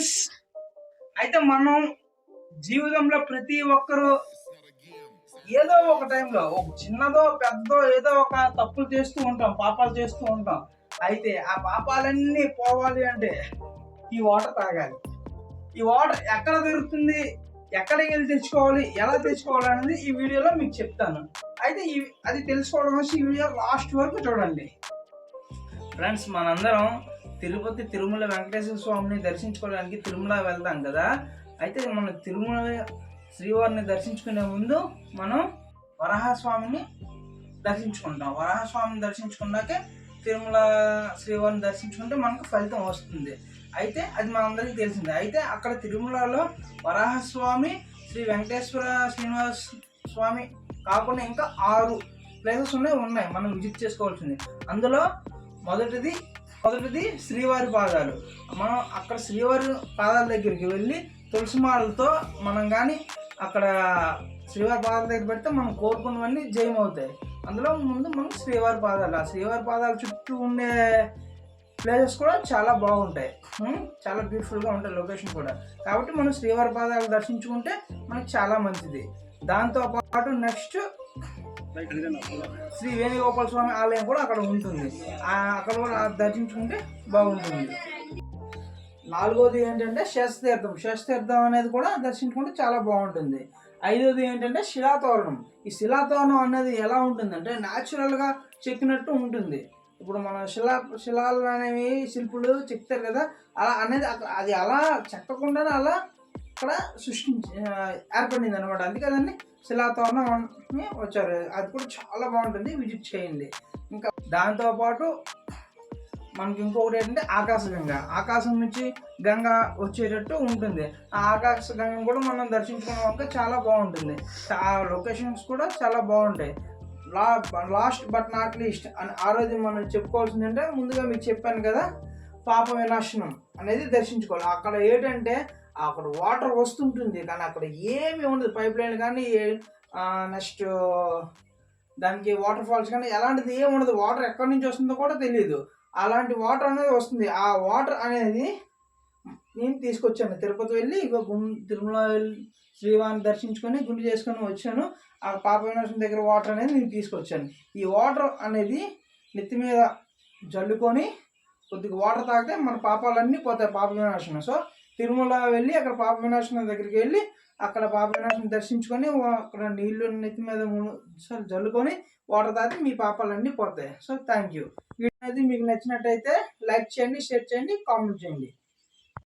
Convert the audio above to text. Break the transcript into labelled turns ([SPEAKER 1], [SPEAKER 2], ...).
[SPEAKER 1] Friends అయితే మనం జీవితంలో ప్రతి ఒక్కరూ ఏదో ఒక టైంలో ఒక చిన్నదో పెద్దదో ఏదో ఒక తప్పులు చేస్తూ ఉంటాం పాపాలు చేస్తూ ఉంటాం. అయితే ఆ పాపాలన్నీ పోవాలి అంటే ఈ వాటర్ తాగాలి. ఈ వాటర్ ఎక్కడ దొరుకుతుంది ఎక్కడికి వెళ్ళి తెచ్చుకోవాలి ఎలా తెచ్చుకోవాలి అనేది ఈ వీడియోలో మీకు చెప్తాను. అయితే ఈ అది తెలుసుకోవడం కోసం ఈ వీడియో లాస్ట్ వరకు చూడండి. ఫ్రెండ్స్ మనందరం తిరుపతి తిరుమల వెంకటేశ్వర స్వామిని దర్శించుకోవడానికి తిరుమల వెళ్తాం కదా? అయితే మన తిరుమల శ్రీవారిని దర్శించుకునే ముందు మనం వరాహస్వామిని దర్శించుకుంటాం. వరాహస్వామిని దర్శించుకున్నాకే తిరుమల శ్రీవారిని దర్శించుకుంటే మనకు ఫలితం వస్తుంది. అయితే అది మనందరికీ తెలిసిందే. అయితే అక్కడ తిరుమలలో వరాహస్వామి శ్రీ వెంకటేశ్వర శ్రీనివాస స్వామి కాకుండా ఇంకా ఆరు ప్లేసెస్ ఉన్నాయి ఉన్నాయి. మనం విజిట్ చేసుకోవాల్సింది. అందులో మొదటిది మొదటిది శ్రీవారి పాదాలు. మనం అక్కడ శ్రీవారి పాదాల దగ్గరికి వెళ్ళి తులసి మాలతో మనం కానీ అక్కడ శ్రీవారి పాదాల దగ్గర పెడితే మనం కోరుకున్నవన్నీ జయం అవుతాయి అందులో ముందు మనం శ్రీవారి పాదాలు ఆ శ్రీవారి పాదాల చుట్టూ ఉండే ప్లేసెస్ కూడా చాలా బాగుంటాయి. చాలా బ్యూటిఫుల్గా ఉంటాయి లొకేషన్ కూడా. కాబట్టి మనం శ్రీవారి పాదాలు దర్శించుకుంటే మనకి చాలా మంచిది. దాంతో పాటు నెక్స్ట్ శ్రీ వేణుగోపాల స్వామి ఆలయం కూడా అక్కడ ఉంటుంది. అక్కడ కూడా దర్శించుకుంటే బాగుంటుంది. నాలుగోది ఏంటంటే శస్తీర్థం శస్తీర్థం అనేది కూడా దర్శించుకుంటే చాలా బాగుంటుంది. ఐదోది ఏంటంటే శిలాతోరణం. ఈ శిలాతోరణం అనేది ఎలా ఉంటుందంటే న్యాచురల్గా చెక్కినట్టు ఉంటుంది. ఇప్పుడు మన శిలా శిలాలు అనేవి శిల్పులు చెక్తారు కదా అలా అనేది అక్కడ- అది అలా చెక్కకుండానే అలా అక్కడ సృష్టించి ఏర్పడింది అనమాట అందుకే దాన్ని శిలాతోరణం వచ్చారు. అది కూడా చాలా బాగుంటుంది. విజిట్ చేయండి. ఇంకా దాంతోపాటు మనకి ఇంకొకటి ఏంటంటే ఆకాశగంగ. ఆకాశం నుంచి గంగ వచ్చేటట్టు ఉంటుంది. ఆ ఆకాశగంగ కూడా మనం దర్శించుకున్న చాలా బాగుంటుంది. ఆ లొకేషన్స్ కూడా చాలా బాగుంటాయి. లా లాస్ట్ బట్ నాట్ లీస్ట్ అని ఆ రోజు మనం చెప్పుకోవాల్సింది అంటే ముందుగా మీకు చెప్పాను కదా పాప వినాశనం అనేది దర్శించుకోవాలి. అక్కడ ఏంటంటే అక్కడ వాటర్ వస్తుంటుంది కానీ అక్కడ ఏమీ ఉండదు. పైప్ లైన్ కానీ నెక్స్ట్ దానికి వాటర్ ఫాల్స్ కానీ ఎలాంటిది ఏమి ఉండదు. వాటర్ ఎక్కడి నుంచి వస్తుందో కూడా తెలియదు అలాంటి వాటర్ అనేది వస్తుంది. ఆ వాటర్ అనేది నేను తీసుకొచ్చాను. తిరుపతి వెళ్ళి ఇగో గుం తిరుమల వెళ్ళి శ్రీవారిని దర్శించుకొని గుండి చేసుకొని వచ్చాను. ఆ పాప వినాశం దగ్గర వాటర్ అనేది నేను తీసుకొచ్చాను. ఈ వాటర్ అనేది నెత్తి మీద జల్లుకొని కొద్దిగా వాటర్ తాగితే మన పాపాలన్నీ పోతాయి పాప వినాశనం సో తిరుమల వెళ్ళి అక్కడ పాప వినాశనం దగ్గరికి వెళ్ళి అక్కడ పాప వినాశనం దర్శించుకొని అక్కడ నీళ్ళు నెత్తి మీద మూడు సార్లు జల్లుకొని వాటర్ తాగితే మీ పాపాలన్నీ పోతాయి. సో థ్యాంక్ యూ వీడియో అనేది మీకు నచ్చినట్టయితే లైక్ చేయండి షేర్ చేయండి కామెంట్ చేయండి.